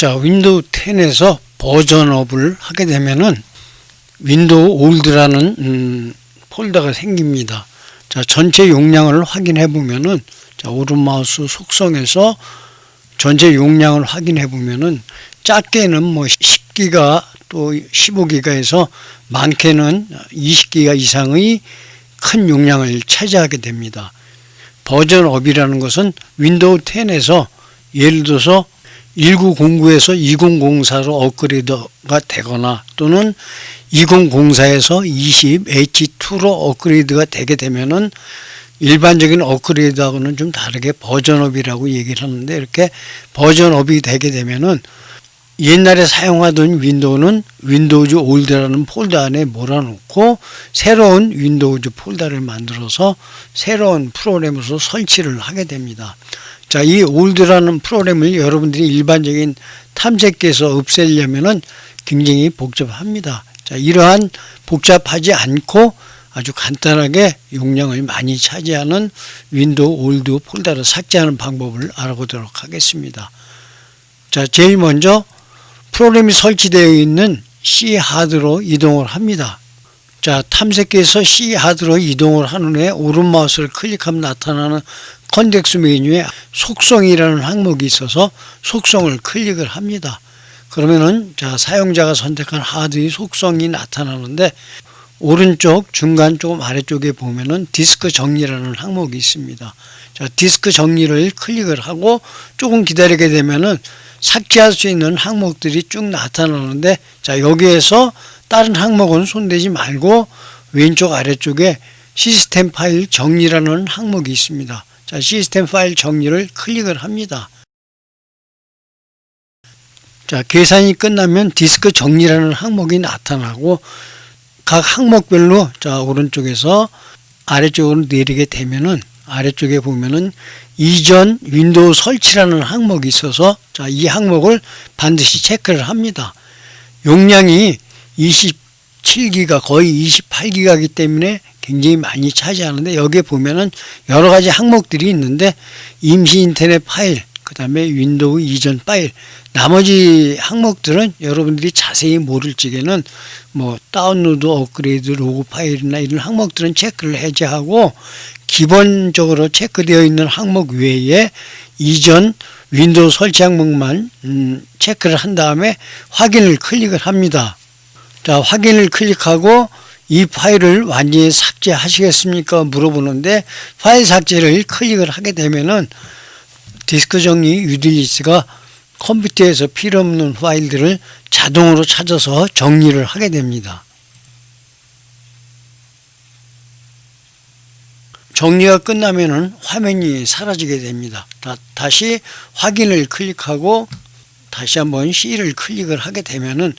자, 윈도우 10에서 버전업을 하게 되면은 윈도우 올드라는 음, 폴더가 생깁니다. 자, 전체 용량을 확인해 보면은 자, 오른 마우스 속성에서 전체 용량을 확인해 보면은 작게는 뭐 10기가 또 15기가에서 많게는 20기가 이상의 큰 용량을 차지하게 됩니다. 버전업이라는 것은 윈도우 10에서 예를 들어서 1909에서 2004로 업그레이드가 되거나 또는 2004에서 20H2로 업그레이드가 되게 되면은 일반적인 업그레이드하고는 좀 다르게 버전업이라고 얘기를 하는데 이렇게 버전업이 되게 되면은 옛날에 사용하던 윈도우는 윈도우즈 올드라는 폴더 안에 몰아놓고 새로운 윈도우즈 폴더를 만들어서 새로운 프로그램으로 설치를 하게 됩니다. 자, 이 올드라는 프로그램을 여러분들이 일반적인 탐색기에서 없애려면은 굉장히 복잡합니다. 자, 이러한 복잡하지 않고 아주 간단하게 용량을 많이 차지하는 윈도우 올드 폴더를 삭제하는 방법을 알아보도록 하겠습니다. 자, 제일 먼저 프로그램이 설치되어 있는 C 하드로 이동을 합니다. 자, 탐색기에서 C 하드로 이동을 한 후에 오른 마우스를 클릭하면 나타나는 컨텍스 메뉴에 속성이라는 항목이 있어서 속성을 클릭을 합니다. 그러면은 자, 사용자가 선택한 하드의 속성이 나타나는데 오른쪽 중간 조금 아래쪽에 보면은 디스크 정리라는 항목이 있습니다. 자, 디스크 정리를 클릭을 하고 조금 기다리게 되면은 삭제할 수 있는 항목들이 쭉 나타나는데 자, 여기에서 다른 항목은 손대지 말고 왼쪽 아래쪽에 시스템 파일 정리라는 항목이 있습니다. 자, 시스템 파일 정리를 클릭을 합니다. 자, 계산이 끝나면 디스크 정리라는 항목이 나타나고 각 항목별로 자, 오른쪽에서 아래쪽으로 내리게 되면은 아래쪽에 보면은 이전 윈도우 설치라는 항목이 있어서 자, 이 항목을 반드시 체크를 합니다. 용량이 27기가 거의 28기가이기 때문에 굉장히 많이 차지하는데 여기에 보면은 여러 가지 항목들이 있는데 임시 인터넷 파일, 그 다음에 윈도우 이전 파일, 나머지 항목들은 여러분들이 자세히 모를 적에는 뭐 다운로드, 업그레이드, 로그 파일이나 이런 항목들은 체크를 해제하고 기본적으로 체크되어 있는 항목 외에 이전 윈도우 설치 항목만 음, 체크를 한 다음에 확인을 클릭을 합니다. 자, 확인을 클릭하고 이 파일을 완전히 삭제하시겠습니까? 물어보는데 파일 삭제를 클릭을 하게 되면은 디스크 정리 유딜리스가 컴퓨터에서 필요 없는 파일들을 자동으로 찾아서 정리를 하게 됩니다. 정리가 끝나면은 화면이 사라지게 됩니다. 다, 다 시 확인을 클릭하고 다시 한번 C를 클릭을 하게 되면은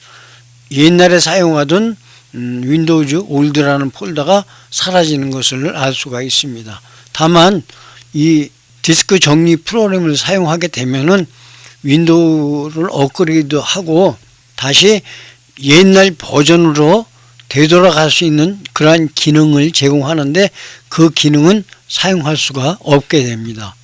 옛날에 사용하던 음, 윈도우즈 올드라는 폴더가 사라지는 것을 알 수가 있습니다. 다만 이 디스크 정리 프로그램을 사용하게 되면은 윈도우를 업그레이드 하고 다시 옛날 버전으로 되돌아갈 수 있는 그러한 기능을 제공하는데 그 기능은 사용할 수가 없게 됩니다.